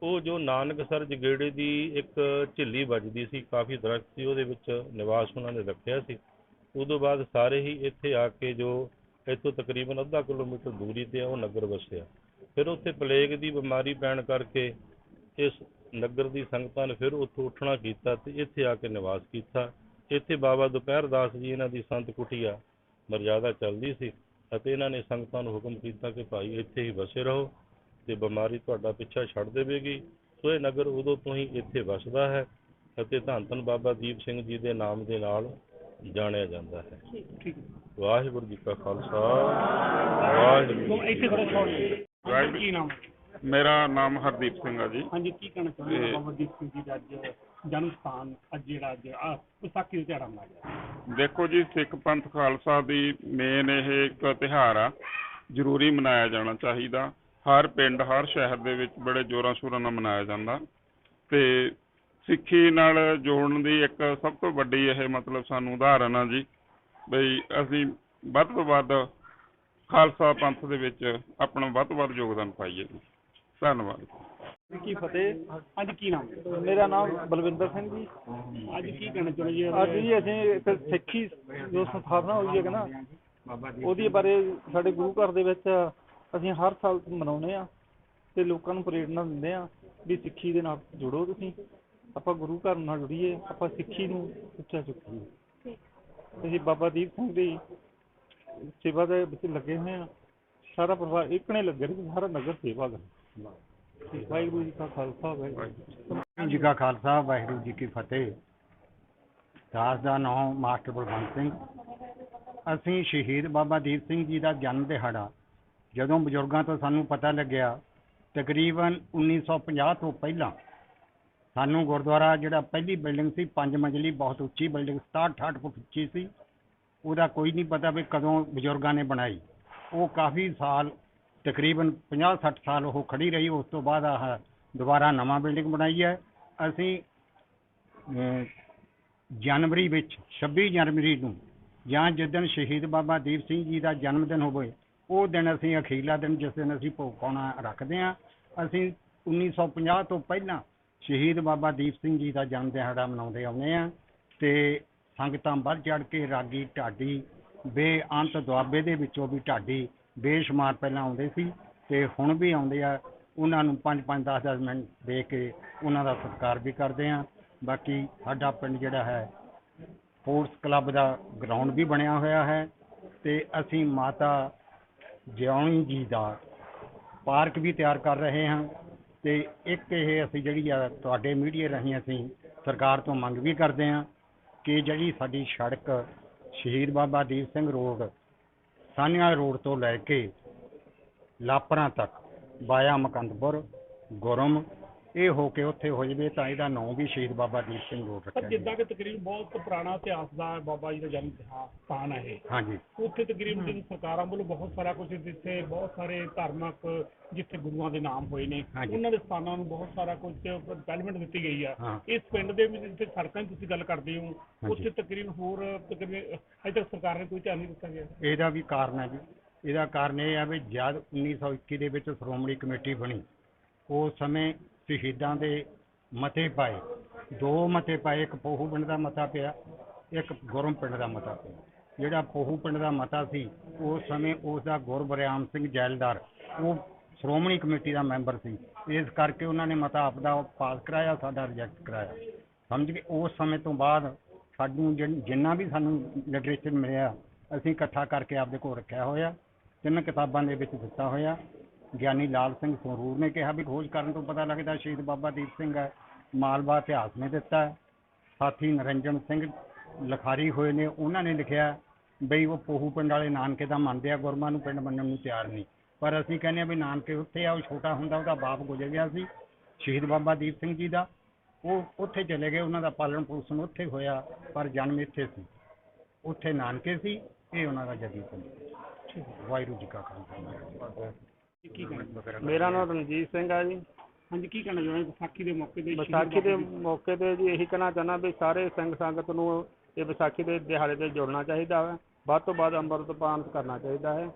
[SPEAKER 2] ਉਹ ਜੋ ਨਾਨਕਸਰ ਜਗੇੜੇ ਦੀ ਇੱਕ ਝਿੱਲੀ ਵੱਜਦੀ ਸੀ ਕਾਫੀ ਦਰਖਤ ਸੀ ਉਹਦੇ ਵਿੱਚ ਨਿਵਾਸ ਉਹਨਾਂ ਨੇ ਰੱਖਿਆ ਸੀ। ਉਦੋਂ ਬਾਅਦ ਸਾਰੇ ਹੀ ਇੱਥੇ ਆ ਕੇ ਜੋ ਇੱਥੋਂ ਤਕਰੀਬਨ ਅੱਧਾ ਕਿਲੋਮੀਟਰ ਦੂਰੀ ਤੇ ਆ ਉਹ ਨਗਰ ਵਸਿਆ। ਫਿਰ ਉੱਥੇ ਪਲੇਗ ਦੀ ਬਿਮਾਰੀ ਪੈਣ ਕਰਕੇ ਇਸ ਨਗਰ ਦੀ ਸੰਗਤਾਂ ਨੇ ਫਿਰ ਉੱਥੋਂ ਉੱਠਣਾ ਕੀਤਾ ਤੇ ਇੱਥੇ ਆ ਕੇ ਨਿਵਾਸ ਕੀਤਾ। ਇੱਥੇ ਬਾਬਾ ਦੁਪਹਿਰ ਦਾਸ ਜੀ ਇਹਨਾਂ ਦੀ ਸੰਤ ਕੁਟੀਆ ਮਰਜ਼ਾਦਾ ਚੱਲਦੀ ਸੀ ਅਤੇ ਇਹਨਾਂ ਨੇ ਸੰਗਤਾਂ ਨੂੰ ਹੁਕਮ ਕੀਤਾ ਕਿ ਭਾਈ ਇੱਥੇ ਹੀ ਵਸੇ ਰਹੋ ਤੇ ਬਿਮਾਰੀ ਤੁਹਾਡਾ ਪਿੱਛਾ ਛੱਡ ਦੇਵੇਗੀ। ਸੋ ਇਹ ਨਗਰ ਉਦੋਂ ਤੋਂ ਹੀ ਇੱਥੇ ਵਸਦਾ ਹੈ ਅਤੇ ਧੰਨ ਧੰਨ ਬਾਬਾ ਦੀਪ ਸਿੰਘ ਜੀ ਦੇ ਨਾਮ ਦੇ ਨਾਲ ਜਾਣਿਆ ਜਾਂਦਾ ਹੈ।
[SPEAKER 1] ਠੀਕ
[SPEAKER 2] ਵਾਹਿਗੁਰੂ ਜੀ ਕਾ ਖਾਲਸਾ ਵਾਹਿਗੁਰੂ
[SPEAKER 1] ਇੱਥੇ ਛੋੜ। ਕੀ ਨਾਮ?
[SPEAKER 2] ਮੇਰਾ ਨਾਮ ਹਰਦੀਪ ਸਿੰਘ ਆ ਜੀ।
[SPEAKER 1] ਹਾਂਜੀ ਕੀ ਕਹਿਣਾ ਚਾਹੁੰਦੇ ਬਾਬਾ ਦੀਪ ਸਿੰਘ ਜੀ ਦਾ ਅੱਜ ਜਨਮ ਸਥਾਨ ਅੱਜ ਜਿਹੜਾ ਅੱਜ ਆਹ ਵਿਸਾਖੀ ਦਾ ਦਿਹਾੜਾ ਮਨਾਇਆ
[SPEAKER 2] ਦੇਖੋ ਜੀ, ਸਿੱਖ ਪੰਥ ਖਾਲਸਾ ਦੀ ਮੇਨ ਇਹ ਇੱਕ ਤਿਉਹਾਰ ਆ। ਜ਼ਰੂਰੀ ਮਨਾਇਆ ਜਾਣਾ ਚਾਹੀਦਾ। ਹਰ ਪਿੰਡ, ਹਰ ਸ਼ਹਿਰ ਦੇ ਵਿੱਚ ਬੜੇ ਜ਼ੋਰਾਂ ਸ਼ੋਰਾਂ ਨਾਲ ਮਨਾਇਆ ਜਾਂਦਾ। ਤੇ ਸਿੱਖੀ ਨਾਲ ਜੋੜਨ ਦੀ ਇੱਕ ਸਭ ਤੋਂ ਵੱਡੀ ਇਹ ਮਤਲਬ ਸਾਨੂੰ ਉਦਾਹਰਨ ਆ ਜੀ, ਬਈ ਅਸੀਂ ਵੱਧ ਤੋਂ ਵੱਧ ਖਾਲਸਾ ਪੰਥ ਦੇ ਵਿੱਚ ਆਪਣਾ ਵੱਧ ਤੋਂ ਵੱਧ ਯੋਗਦਾਨ ਪਾਈਏ ਜੀ। ਧੰਨਵਾਦ।
[SPEAKER 4] ਕੀ ਫਤਿਹ।
[SPEAKER 1] ਅੱਜ ਕੀ ਨਾਮ?
[SPEAKER 4] ਮੇਰਾ ਨਾਮ ਬਲਵਿੰਦਰ ਸਿੰਘ ਜੀ।
[SPEAKER 1] ਅੱਜ ਕੀ ਕਹਿਣਾ ਚਾਹੁੰਦੇ ਜੀ?
[SPEAKER 4] ਅੱਜ ਜੀ ਅਸੀਂ ਇੱਕ ਸਿੱਖੀ ਜੋ ਸਥਾਪਨਾ ਹੋਈ ਹੈ ਕਿ ਨਾ ਉਹਦੇ ਬਾਰੇ ਸਾਡੇ ਗੁਰੂ ਘਰ ਦੇ ਵਿੱਚ ਅਸੀਂ ਹਰ ਸਾਲ ਮਨਾਉਂਦੇ ਆ ਤੇ ਲੋਕਾਂ ਨੂੰ ਪ੍ਰੇਰਣਾ ਦਿੰਦੇ ਆ ਵੀ ਸਿੱਖੀ ਦੇ ਨਾਲ ਜੁੜੋ ਤੁਸੀਂ। ਆਪਾਂ ਗੁਰੂ ਘਰ ਨਾਲ ਜੁੜੀਏ ਆਪਾਂ ਸਿੱਖੀ ਨੂੰ ਉੱਚਾ ਚੁੱਕੀਏ। ਅਸੀਂ ਬਾਬਾ ਦੀਪ ਸਿੰਘ ਦੀ ਸੇਵਾ ਦੇ ਵਿੱਚ ਲੱਗੇ ਹੋਏ ਆ ਸਾਰਾ ਪਰਿਵਾਰ ਇਕਣੇ ਲੱਗੇ ਸਾਰਾ ਨਗਰ ਸੇਵਾ ਕਰ ਵਾਹਿਗੁਰੂ ਜੀ ਕਾ ਖਾਲਸਾ, ਵਾਹਿਗੁਰੂ ਜੀ
[SPEAKER 5] ਵਾਹਿਗੁਰੂ ਜੀ ਕਾ ਖਾਲਸਾ, ਵਾਹਿਗੁਰੂ ਜੀ ਕੀ ਫਤਿਹ। ਦਾਸ ਦਾ ਨਾਮ ਮਾਸਟਰ ਬਲਵੰਤ ਸਿੰਘ। ਅਸੀਂ ਸ਼ਹੀਦ ਬਾਬਾ ਦੀਪ ਸਿੰਘ ਜੀ ਦਾ ਜਨਮ ਦਿਹਾੜਾ, ਜਦੋਂ ਬਜ਼ੁਰਗਾਂ ਤੋਂ ਸਾਨੂੰ ਪਤਾ ਲੱਗਿਆ, ਤਕਰੀਬਨ 1950 ਤੋਂ ਪਹਿਲਾਂ, ਸਾਨੂੰ ਗੁਰਦੁਆਰਾ ਜਿਹੜਾ ਪਹਿਲੀ ਬਿਲਡਿੰਗ ਸੀ, ਪੰਜ ਮੰਜ਼ਲੀ ਬਹੁਤ ਉੱਚੀ ਬਿਲਡਿੰਗ 67 68 ਫੁੱਟ ਉੱਚੀ ਸੀ। ਉਹਦਾ ਕੋਈ ਨਹੀਂ ਪਤਾ ਵੀ ਕਦੋਂ ਬਜ਼ੁਰਗਾਂ ਨੇ ਬਣਾਈ। ਉਹ ਕਾਫੀ ਸਾਲ ਤਕਰੀਬਨ 50 60 ਸਾਲ ਉਹ ਖੜੀ ਰਹੀ, ਉਸ ਤੋਂ ਬਾਅਦ ਆਹ ਦੁਬਾਰਾ ਨਵਾਂ ਬਿਲਡਿੰਗ ਬਣਾਈ ਹੈ। ਅਸੀਂ ਜਨਵਰੀ ਵਿੱਚ 26 ਜਨਵਰੀ ਨੂੰ ਜਾਂ ਜਿਸ ਦਿਨ ਸ਼ਹੀਦ ਬਾਬਾ ਦੀਪ ਸਿੰਘ ਜੀ ਦਾ ਜਨਮ ਦਿਨ ਹੋਵੇ, ਉਹ ਦਿਨ ਅਸੀਂ ਅਖੀਰਲਾ ਦਿਨ ਜਿਸ ਦਿਨ ਅਸੀਂ ਭੋਗ ਪਾਉਣਾ ਰੱਖਦੇ ਹਾਂ। ਅਸੀਂ 1950 ਤੋਂ ਪਹਿਲਾਂ ਸ਼ਹੀਦ ਬਾਬਾ ਦੀਪ ਸਿੰਘ ਜੀ ਦਾ ਜਨਮ ਦਿਹਾੜਾ ਮਨਾਉਂਦੇ ਆਉਂਦੇ ਹਾਂ ਤੇ ਸੰਗਤਾਂ ਵੱਧ ਚੜ ਕੇ ਰਾਗੀ ਢਾਡੀ, ਬੇਅੰਤ ਦੁਆਬੇ ਦੇ ਵਿੱਚੋਂ ਵੀ ਢਾਡੀ ਬੇਸ਼ੁਮਾਰ ਪਹਿਲਾਂ ਆਉਂਦੇ ਸੀ ਤੇ ਹੁਣ ਵੀ ਆਉਂਦੇ ਆ। ਉਹਨਾਂ ਨੂੰ 5-5 10-10 ਮਿੰਟ ਦੇ ਕੇ ਉਹਨਾਂ ਦਾ ਸਤਿਕਾਰ ਵੀ ਕਰਦੇ ਆ ਬਾਕੀ ਸਾਡਾ ਪਿੰਡ ਜਿਹੜਾ ਹੈ, ਸਪੋਰਟਸ ਕਲੱਬ ਦਾ ਗਰਾਊਂਡ ਵੀ ਬਣਿਆ ਹੋਇਆ ਹੈ ਤੇ ਅਸੀਂ ਮਾਤਾ ਜਿਉਣੀ ਜੀ ਦਾ ਪਾਰਕ ਵੀ ਤਿਆਰ ਕਰ ਰਹੇ ਹਾਂ ਤੇ ਇੱਕ ਇਹ ਅਸੀਂ ਜਿਹੜੀ ਆ ਤੁਹਾਡੇ ਮੀਡੀਆ ਰਾਹੀਂ ਅਸੀਂ ਸਰਕਾਰ ਤੋਂ ਮੰਗ ਵੀ ਕਰਦੇ ਹਾਂ ਕਿ ਜਿਹੜੀ ਸਾਡੀ ਸੜਕ ਸ਼ਹੀਦ ਬਾਬਾ ਦੀਪ ਸਿੰਘ ਰੋਡ ਸਾਨੀਆਂ ਰੋਡ ਤੋਂ ਲੈ ਕੇ ਲਾਪਰਾਂ ਤੱਕ ਬਾਇਆ ਮਕੰਦਪੁਰ ਗੁਰਮ ਇਹ ਹੋ ਕੇ ਉੱਥੇ ਹੋ ਜਵੇ ਤਾਂ ਇਹਦਾ ਨਾਂ ਵੀ ਸ਼ਹੀਦ ਬਾਬਾ ਦੀਪ ਸਿੰਘ ਰੋਡ
[SPEAKER 1] ਪਰ
[SPEAKER 5] ਰੱਖਿਆ
[SPEAKER 1] ਜਿੱਦਾਂ ਕਿ ਤਕਰੀਬਨ ਬਹੁਤ ਪੁਰਾਣਾ ਇਤਿਹਾਸ ਦਾ ਬਾਬਾ ਜੀ ਦਾ ਜਨਮ ਸਥਾਨ ਹੈ ਇਹ
[SPEAKER 5] ਹਾਂਜੀ
[SPEAKER 1] ਉੱਥੇ ਤਕਰੀਬਨ ਜਿਹੜੀ ਸਰਕਾਰਾਂ ਵੱਲੋਂ ਬਹੁਤ ਸਾਰਾ ਕੁਝ ਜਿੱਥੇ ਬਹੁਤ ਸਾਰੇ ਧਾਰਮਿਕ ਜਿੱਥੇ ਗੁਰੂਆਂ ਦੇ ਨਾਮ ਹੋਏ ਨੇ
[SPEAKER 5] ਹਾਂਜੀ।
[SPEAKER 1] ਉਹਨਾਂ ਦੇ ਸਥਾਨਾਂ ਨੂੰ ਬਹੁਤ ਸਾਰਾ ਕੁਝ ਡਿਵੈਲਪਮੈਂਟ ਦਿੱਤੀ ਗਈ ਆ
[SPEAKER 5] ਹਾਂ।
[SPEAKER 1] ਇਸ ਪਿੰਡ ਦੇ ਵਿੱਚ ਜਿੱਥੇ ਸੜਕਾਂ ਦੀ ਤੁਸੀਂ ਗੱਲ ਕਰਦੇ ਹੋ। ਉੱਥੇ ਤਕਰੀਬਨ ਹੋਰ ਤਕਰੀਬਨ ਅਜੇ ਤੱਕ ਸਰਕਾਰ ਨੇ ਕੋਈ ਧਿਆਨ ਨਹੀਂ ਦਿੱਤਾ ਗਿਆ
[SPEAKER 5] ਇਹਦਾ ਵੀ ਕਾਰਨ ਹੈ ਜੀ ਇਹਦਾ ਕਾਰਨ ਇਹ ਹੈ ਵੀ ਜਦ 1921 ਦੇ ਵਿੱਚ ਸ਼੍ਰੋਮਣੀ ਕਮੇਟੀ ਬਣੀ ਉਸ ਸਮੇਂ ਸ਼ਹੀਦਾਂ ਦੇ ਮਤੇ ਪਾਏ। ਦੋ ਮਤੇ ਪਾਏ, ਇੱਕ ਪੋਹੂ ਪਿੰਡ ਦਾ ਮਤਾ ਪਿਆ, ਇੱਕ ਗੁਰਮ ਪਿੰਡ ਦਾ ਮਤਾ ਪਿਆ। ਜਿਹੜਾ ਪੋਹੂ ਪਿੰਡ ਦਾ ਮਤਾ ਸੀ, ਉਸ ਸਮੇਂ ਉਸ ਦਾ ਗੁਰਬਰਿਆਮ ਸਿੰਘ ਜੈਲਦਾਰ, ਉਹ ਸ਼੍ਰੋਮਣੀ ਕਮੇਟੀ ਦਾ ਮੈਂਬਰ ਸੀ। ਇਸ ਕਰਕੇ ਉਹਨਾਂ ਨੇ ਮਤਾ ਆਪਦਾ ਪਾਸ ਕਰਾਇਆ, ਸਾਡਾ ਰਿਜੈਕਟ ਕਰਾਇਆ। ਸਮਝ ਗਏ? ਉਸ ਸਮੇਂ ਤੋਂ ਬਾਅਦ ਸਾਨੂੰ ਜਿੰਨਾ ਵੀ ਸਾਨੂੰ ਲਿਟਰੇਚਰ ਮਿਲਿਆ, ਅਸੀਂ ਇਕੱਠਾ ਕਰਕੇ ਆਪਦੇ ਕੋਲ ਰੱਖਿਆ ਹੋਇਆ, ਤਿੰਨ ਕਿਤਾਬਾਂ ਦੇ ਵਿੱਚ ਦਿੱਤਾ ਹੋਇਆ। ਗਿਆਨੀ ਲਾਲ ਸਿੰਘ ਸੰਗਰੂਰ ਨੇ ਕਿਹਾ ਵੀ ਖੋਜ ਕਰਨ ਤੋਂ ਪਤਾ ਲੱਗਦਾ ਸ਼ਹੀਦ ਬਾਬਾ ਦੀਪ ਸਿੰਘ ਹੈ। ਮਾਲਵਾ ਇਤਿਹਾਸ ਨੇ ਦਿੱਤਾ ਹੈ। ਸਾਥੀ ਨਰਿੰਜਨ ਸਿੰਘ ਲਖਾਰੀ ਹੋਏ ਨੇ ਉਹਨਾਂ ਨੇ ਲਿਖਿਆ ਬਈ ਉਹ ਪੋਹੂ ਪਿੰਡ ਵਾਲੇ ਨਾਨਕੇ ਦਾ ਮੰਨਦੇ ਆ ਗੁਰਮਾਂ ਨੂੰ ਪਿੰਡ ਮੰਨਣ ਨੂੰ ਤਿਆਰ ਨਹੀਂ। ਪਰ ਅਸੀਂ ਕਹਿੰਦੇ ਆ ਵੀ ਨਾਨਕੇ ਉੱਥੇ ਆ ਉਹ ਛੋਟਾ ਹੁੰਦਾ ਉਹਦਾ ਬਾਪ ਗੁਜ਼ਰ ਗਿਆ ਸੀ ਸ਼ਹੀਦ ਬਾਬਾ ਦੀਪ ਸਿੰਘ ਜੀ ਦਾ। ਉਹ ਉੱਥੇ ਚਲੇ ਗਏ ਉਹਨਾਂ ਦਾ ਪਾਲਣ ਪੋਸ਼ਣ ਉੱਥੇ ਹੋਇਆ ਪਰ ਜਨਮ ਇੱਥੇ ਸੀ। ਉੱਥੇ ਨਾਨਕੇ ਸੀ ਇਹ ਉਹਨਾਂ ਦਾ ਜਦੀ ਪਿੰਡ ਵਾਹਿਗੁਰੂ ਜੀ ਕਾ ਖਾਲਸਾ।
[SPEAKER 1] ਕੀ ਕਹਿਣਾ
[SPEAKER 4] ਮੇਰਾ ਨਾਮ ਰਣਜੀਤ ਸਿੰਘ ਆ ਜੀ।
[SPEAKER 1] ਹਾਂਜੀ ਕੀ ਕਹਿਣਾ ਚਾਹੁੰਦੇ ਵਿਸਾਖੀ ਦੇ ਮੌਕੇ ਤੇ
[SPEAKER 4] ਵਿਸਾਖੀ ਦੇ ਮੌਕੇ ਤੇ ਜੀ ਇਹੀ ਕਹਿਣਾ ਚਾਹੁੰਦਾ ਵੀ ਸਾਰੇ ਸਿੰਘ ਸੰਗਤ ਨੂੰ ਇਹ ਵਿਸਾਖੀ ਦੇ ਦਿਹਾੜੇ ਤੇ ਜੁੜਨਾ ਚਾਹੀਦਾ ਹੈ। ਵੱਧ ਤੋਂ ਵੱਧ ਅੰਮ੍ਰਿਤਪਾਨ ਕਰਨਾ ਚਾਹੀਦਾ ਹੈ।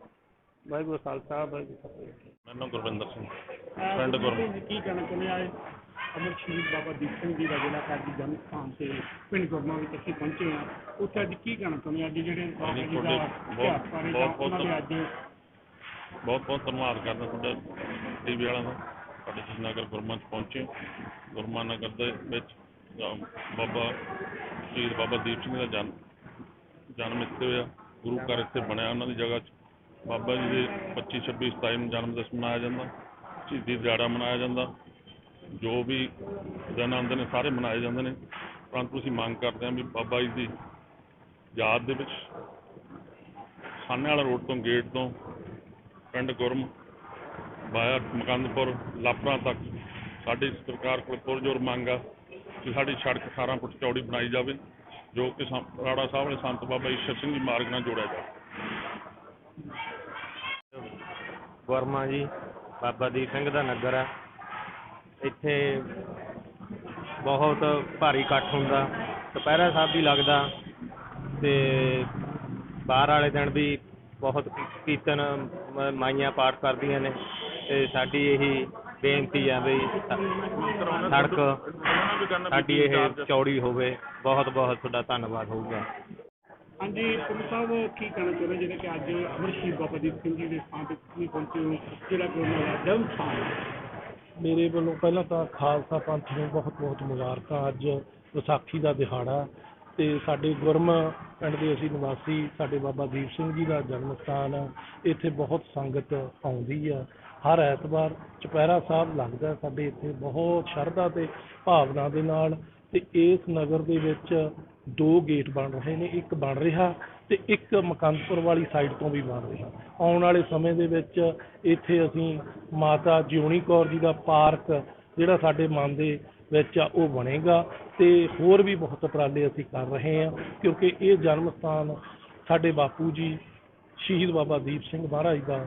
[SPEAKER 4] ਵਾਹਿਗੁਰੂ ਖਾਲਸਾ ਵਾਹਿਗੁਰੂ ਫਤਿਹ।
[SPEAKER 2] ਮੈਂ ਨਾਮ ਗੁਰਵਿੰਦਰ ਸਿੰਘ। ਪਿੰਡ ਗੁਰਮ।
[SPEAKER 1] ਕੀ ਕਹਿਣਾ ਚਾਹੁੰਦੇ ਆ? ਅਮਰ ਸ਼ਹੀਦ ਬਾਬਾ ਦੀਪ ਸਿੰਘ ਜੀ ਦਾ ਜਿਹੜਾ ਅੱਜ ਜਨਮ ਸਥਾਨ ਤੇ ਪਿੰਡ ਗੁਰਮਾ ਵਿੱਚ ਅਸੀਂ ਪਹੁੰਚੇ ਆ ਉੱਥੇ ਅੱਜ ਕੀ ਕਹਿਣਾ ਚਾਹੁੰਦੇ ਆ? ਅੱਜ ਜਿਹੜੇ ਬਾਬਾ ਜੀ ਦਾ
[SPEAKER 2] ਬਹੁਤ-
[SPEAKER 1] ਅੱਜ
[SPEAKER 2] ਬਹੁਤ ਬਹੁਤ ਧੰਨਵਾਦ ਕਰਦਾ ਤੁਹਾਡਾ ਟੀਵੀ ਵਾਲਿਆਂ ਦਾ। ਸਾਡੇ ਸ਼੍ਰੀਨਗਰ ਗੁਰਮਾ ਚ ਪਹੁੰਚੇ। ਗੁਰਮਾਨਗਰ ਦੇ ਵਿੱਚ ਬਾਬਾ ਸ਼ਹੀਦ ਬਾਬਾ ਦੀਪ ਸਿੰਘ ਦਾ ਜਨਮ ਜਨਮ ਇੱਥੇ ਹੋਇਆ। ਗੁਰੂ ਘਰ ਇੱਥੇ ਬਣਿਆ ਉਹਨਾਂ ਦੀ ਜਗ੍ਹਾ 'ਚ। ਬਾਬਾ ਜੀ ਦੇ 25 26 27 ਨੂੰ ਜਨਮ ਦਿਵਸ ਮਨਾਇਆ ਜਾਂਦਾ। ਸ਼ਹੀਦੀ ਦਿਹਾੜਾ ਮਨਾਇਆ ਜਾਂਦਾ। ਜੋ ਵੀ ਦਿਨ ਆਉਂਦੇ ਨੇ, ਸਾਰੇ ਮਨਾਏ ਜਾਂਦੇ ਨੇ। ਪਰੰਤੂ ਅਸੀਂ ਮੰਗ ਕਰਦੇ ਹਾਂ ਵੀ ਬਾਬਾ ਜੀ ਦੀ ਯਾਦ ਦੇ ਵਿੱਚ ਖਾਨੇ ਵਾਲਾ ਰੋਡ ਤੋਂ, ਗੇਟ ਤੋਂ ਪਿੰਡ ਗੁਰਮ ਵਾਇਆ ਮਕੰਦਪੁਰ, ਲਾਪਰਾ ਤੱਕ। ਸਾਡੀ ਸਰਕਾਰ ਕੋਲ ਪੁਰਜੋਰ ਮੰਗ ਆ ਕਿ ਸਾਡੀ ਸੜਕ 18 ਫੁੱਟ ਚੌੜੀ ਬਣਾਈ ਜਾਵੇ, ਜੋ ਕਿ ਸੰ- ਰਾੜਾ ਸਾਹਿਬ ਨੇ ਸੰਤ ਬਾਬਾ ਈਸ਼ਰ ਸਿੰਘ ਜੀ ਮਾਰਗ ਨਾਲ ਜੋੜਿਆ ਜਾਵੇ।
[SPEAKER 6] ਵਰਮਾ ਜੀ, ਬਾਬਾ ਦੀਪ ਸਿੰਘ ਦਾ ਨਗਰ ਹੈ ਇੱਥੇ ਬਹੁਤ ਭਾਰੀ ਇਕੱਠ ਹੁੰਦਾ, ਦੁਪਹਿਰਾ ਸਾਹਿਬ ਵੀ ਲੱਗਦਾ ਤੇ ਬਾਹਰ ਵਾਲੇ ਦਿਨ ਵੀ ਬਹੁਤ ਕੀਰਤਨ ਮ- ਮਾਈਆਂ ਪਾਠ ਕਰਦੀਆਂ ਨੇ ਤੇ ਸਾਡੀ ਇਹੀ ਬੇਨਤੀ ਆ ਵੀ ਸੜਕ ਸਾਡੀ ਇਹ ਚੌੜੀ ਹੋਵੇ। ਬਹੁਤ ਬਹੁਤ ਤੁਹਾਡਾ ਧੰਨਵਾਦ ਹੋਊਗਾ।
[SPEAKER 1] ਹਾਂਜੀ ਪੁਲਿਸ ਸਾਹਿਬ ਕੀ ਕਹਿਣਾ ਚਾਹੁੰਦੇ ਜਿਹੜੇ ਕਿ ਅੱਜ ਅਮਰ ਸ਼ਹੀਦ ਬਾਬਾ ਦੀਪ ਸਿੰਘ ਜੀ ਦੇ ਸਥਾਨ ਤੇ ਤੁਸੀਂ ਪਹੁੰਚੇ ਹੋ ਜਿਹੜਾ ਕਿ ਉਹਨਾਂ ਦਾ ਜਨਮ ਸਥਾਨ
[SPEAKER 7] ਮੇਰੇ ਵੱਲੋਂ ਪਹਿਲਾਂ ਤਾਂ ਖਾਲਸਾ ਪੰਥ ਨੂੰ ਬਹੁਤ ਬਹੁਤ ਮੁਬਾਰਕਾਂ। ਅੱਜ ਵਿਸਾਖੀ ਦਾ ਦਿਹਾੜਾ ਤੇ ਸਾਡੇ ਗੁਰਮ ਪਿੰਡ ਦੇ ਅਸੀਂ ਨਿਵਾਸੀ ਸਾਡੇ ਬਾਬਾ ਦੀਪ ਸਿੰਘ ਜੀ ਦਾ ਜਨਮ ਸਥਾਨ ਆ। ਇੱਥੇ ਬਹੁਤ ਸੰਗਤ ਆਉਂਦੀ ਆ। ਹਰ ਐਤਵਾਰ ਚੁਪਹਿਰਾ ਸਾਹਿਬ ਲੱਗਦਾ ਸਾਡੇ ਇੱਥੇ, ਬਹੁਤ ਸ਼ਰਧਾ ਤੇ ਭਾਵਨਾ ਦੇ ਨਾਲ ਤੇ ਇਸ ਨਗਰ ਦੇ ਵਿੱਚ ਦੋ ਗੇਟ ਬਣ ਰਹੇ ਨੇ, ਇੱਕ ਬਣ ਰਿਹਾ ਤੇ ਇੱਕ ਮਕੰਦਪੁਰ ਵਾਲੀ ਸਾਈਡ ਤੋਂ ਵੀ ਬਣ ਰਿਹਾ। ਆਉਣ ਵਾਲੇ ਸਮੇਂ ਦੇ ਵਿੱਚ ਇੱਥੇ ਅਸੀਂ ਮਾਤਾ ਜਿਉਣੀ ਕੌਰ ਜੀ ਦਾ ਪਾਰਕ, ਜਿਹੜਾ ਸਾਡੇ ਮਨ ਦੇ ਵਿੱਚ ਆ, ਉਹ ਬਣੇਗਾ ਤੇ ਹੋਰ ਵੀ ਬਹੁਤ ਉਪਰਾਲੇ ਅਸੀਂ ਕਰ ਰਹੇ ਹਾਂ, ਕਿਉਂਕਿ ਇਹ ਜਨਮ ਸਥਾਨ ਸਾਡੇ ਬਾਪੂ ਜੀ, ਸ਼ਹੀਦ ਬਾਬਾ ਦੀਪ ਸਿੰਘ ਮਹਾਰਾਜ ਦਾ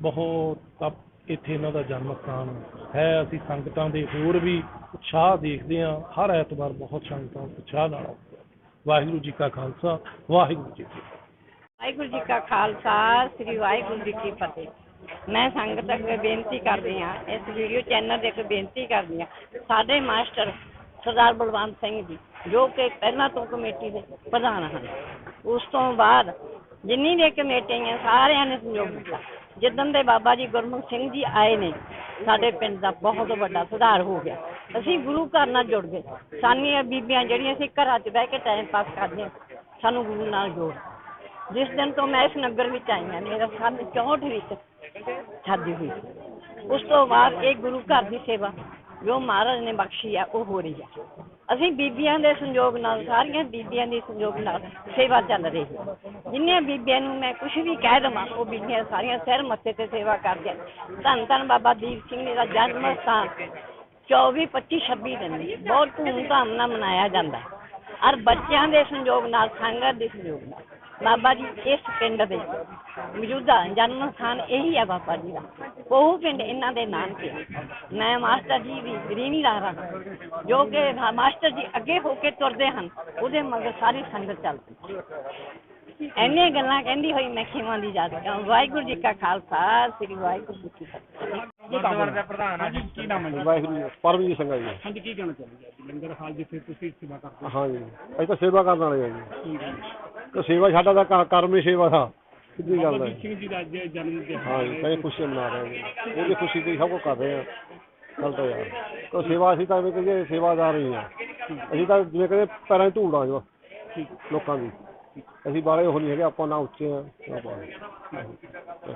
[SPEAKER 7] ਬਹੁਤ ਤਪ ਇੱਥੇ ਇਹਨਾਂ ਦਾ ਜਨਮ ਸਥਾਨ ਹੈ। ਅਸੀਂ ਸੰਗਤਾਂ ਦੇ ਹੋਰ ਵੀ ਉਤਸ਼ਾਹ ਦੇਖਦੇ ਹਾਂ। ਹਰ ਐਤਵਾਰ ਬਹੁਤ ਸੰਗਤਾਂ ਉਤਸ਼ਾਹ ਨਾਲ ਆਉਂਦੀਆਂ ਵਾਹਿਗੁਰੂ ਜੀ ਕਾ ਖਾਲਸਾ, ਵਾਹਿਗੁਰੂ ਜੀ ਕੀ ਫਤਿਹ।
[SPEAKER 8] ਵਾਹਿਗੁਰੂ ਜੀ ਕਾ ਖਾਲਸਾ, ਸ੍ਰੀ ਵਾਹਿਗੁਰੂ ਜੀ ਕੀ ਫਤਿਹ। ਮੈਂ ਸੰਗਤ ਅੱਗੇ ਬੇਨਤੀ ਕਰਦੀ ਹਾਂ, ਇਸ ਵੀਡੀਓ ਚੈਨਲ ਦੇ ਅੱਗੇ ਬੇਨਤੀ ਕਰਦੀ ਹਾਂ, ਸਾਡੇ ਮਾਸਟਰ ਸਰਦਾਰ ਬਲਵੰਤ ਸਿੰਘ ਜੀ, ਜੋ ਕਿ ਪਹਿਲਾਂ ਤੋਂ ਕਮੇਟੀ ਦੇ ਪ੍ਰਧਾਨ ਹਨ, ਉਸ ਤੋਂ ਬਾਅਦ ਜਿੰਨੀ ਵੀ ਕਮੇਟੀਆਂ ਸਾਰਿਆਂ ਨੇ ਸਹਿਯੋਗ ਦਿੱਤਾ। ਜਿੱਦਣ ਦੇ ਬਾਬਾ ਜੀ ਗੁਰਮੁਖ ਸਿੰਘ ਜੀ ਆਏ ਨੇ, ਸਾਡੇ ਪਿੰਡ ਦਾ ਬਹੁਤ ਵੱਡਾ ਸੁਧਾਰ ਹੋ ਗਿਆ। ਅਸੀਂ ਗੁਰੂ ਘਰ ਨਾਲ ਜੁੜ ਗਏ। ਸਾਨੀਆਂ ਬੀਬੀਆਂ ਜਿਹੜੀਆਂ ਅਸੀਂ ਘਰਾਂ 'ਚ ਬਹਿ ਕੇ ਟਾਈਮ ਪਾਸ ਕਰਦੀਆਂ, ਸਾਨੂੰ ਗੁਰੂ ਨਾਲ ਜੋੜ। ਜਿਸ ਦਿਨ ਤੋਂ ਮੈਂ ਇਸ ਨਗਰ ਵਿੱਚ ਆਈ ਹਾਂ, ਮੇਰਾ ਸੰਨ 64 ਵਿੱਚ ਸ਼ਾਦੀ ਹੋਈ ਉਸ ਤੋਂ ਬਾਅਦ ਇਹ ਗੁਰੂ ਘਰ ਦੀ ਸੇਵਾ ਜੋ ਮਹਾਰਾਜ ਨੇ ਬਖਸ਼ੀ ਆ, ਉਹ ਹੋ ਰਹੀ ਆ। ਅਸੀਂ ਬੀਬੀਆਂ ਦੇ ਸੰਯੋਗ ਨਾਲ, ਸਾਰੀਆਂ ਬੀਬੀਆਂ ਦੇ ਸੰਯੋਗ ਨਾਲ ਸੇਵਾ ਚੱਲ ਰਹੀ ਹੈ ਜਿੰਨੀਆਂ ਬੀਬੀਆਂ ਨੂੰ ਮੈਂ ਕੁਝ ਵੀ ਕਹਿ ਦੇਵਾਂ, ਉਹ ਬੀਬੀਆਂ ਸਾਰੀਆਂ ਸਿਰ ਮੱਥੇ ਤੇ ਸੇਵਾ ਕਰਦੀਆਂ ਧੰਨ ਧੰਨ ਬਾਬਾ ਦੀਪ ਸਿੰਘ ਜੀ ਦਾ ਜਨਮ ਸਥਾਨ 24 25 26 ਦਿਨ ਬਹੁਤ ਧੂਮ ਧਾਮ ਨਾਲ ਮਨਾਇਆ ਜਾਂਦਾ ਹੈ। ਔਰ ਬੱਚਿਆਂ ਦੇ ਸੰਯੋਗ ਨਾਲ, ਸੰਗਤ ਦੇ ਸੰਯੋਗ ਨਾਲ। ਬਾਬਾ ਜੀ, ਇਸ ਪਿੰਡ ਦੇ ਮੌਜੂਦਾ ਜਨਮ ਸਥਾਨ ਇਹੀ ਹੈ ਬਾਬਾ ਜੀ ਦਾ। ਉਹ ਪਿੰਡ ਇਹਨਾਂ ਦੇ ਨਾਨਕੇ ਆ। ਮੈਂ ਮਾਸਟਰ ਜੀ ਵੀ ਰੀਣੀ ਲਾਰਾ ਜੋ ਕਿ ਮਾਸਟਰ ਜੀ ਅੱਗੇ ਹੋ ਕੇ ਤੁਰਦੇ ਹਨ, ਉਹਦੇ ਮਗਰ ਸਾਰੀ ਸੰਗਤ ਚੱਲਦੀ। ਐਨੀਆਂ ਗੱਲਾਂ ਕਹਿੰਦੀ ਹੋਈ ਮੈਂ ਖੇਵਾਂ ਦੀ ਜਾ ਰਿਹਾ ਵਾਹਿਗੁਰੂ ਜੀ ਕਾ ਖਾਲਸਾ ਸ੍ਰੀ ਵਾਹਿਗੁਰੂ ਜੀ ਕੀ ਫਤਿਹ।
[SPEAKER 1] ਗੁਰਦੁਆਰੇ ਦਾ ਪ੍ਰਧਾਨ ਹਾਂਜੀ ਕੀ ਨਾਮ ਹੈ ਜੀ?
[SPEAKER 9] ਵਾਹਿਗੁਰੂ ਜੀ ਪਰਮਜੀਤ ਸਿੰਘ ਆ ਜੀ।
[SPEAKER 1] ਹਾਂਜੀ ਕੀ ਕਹਿਣਾ ਚਾਹੁੰਦੇ ਜੀ ਲੰਗਰ ਹਾਲ ਜਿੱਥੇ ਤੁਸੀਂ ਸੇਵਾ ਕਰਦੇ ਹੋ।
[SPEAKER 9] ਹਾਂ ਜੀ ਅਸੀਂ ਤਾਂ ਸੇਵਾ ਕਰਨ ਵਾਲੇ ਆ ਜੀ।
[SPEAKER 1] ਹੈ
[SPEAKER 9] ਤੇ ਸੇਵਾ ਸਾਡਾ ਤਾਂ ਕ- ਕਰਮ ਹੀ ਸੇਵਾ ਦਾ ਸਿੱਧੀ ਗੱਲ
[SPEAKER 1] ਬਾਬਾ
[SPEAKER 9] ਹੈ।
[SPEAKER 1] ਦੀਪ ਸਿੰਘ ਜੀ ਦਾ ਅੱਜ ਜਨਮ ਦਿਹਾੜਾ
[SPEAKER 9] ਹਾਂ। ਜੀ। ਕਈ ਖੁਸ਼ੀ ਮਨਾ ਰਹੇ ਹਾਂ ਜੀ। ਉਹਦੀ ਖੁਸ਼ੀ ਤੇ ਸਭ ਕੁਝ ਕਰ ਰਹੇ ਹਾਂ ਚੱਲ ਤਾਂ ਯਾਰ ਕੋ ਸੇਵਾ ਅਸੀਂ ਤਾਂ ਐਵੇਂ ਕਹੀਏ ਸੇਵਾਦਾਰ ਹੀ ਆ। ਅਸੀਂ ਤਾਂ ਜਿਵੇਂ ਕਹਿੰਦੇ ਪੈਰਾਂ 'ਚ ਧੂੜ ਆ ਜੋ ਲੋਕਾਂ ਦੀ। ਅਸੀਂ ਬਾਹਲੇ ਉਹ ਨਹੀਂ ਹੈਗੇ ਆਪਾਂ ਨਾ ਉੱਚੇ ਆ ਨਾ ਬਾਹਲੇ।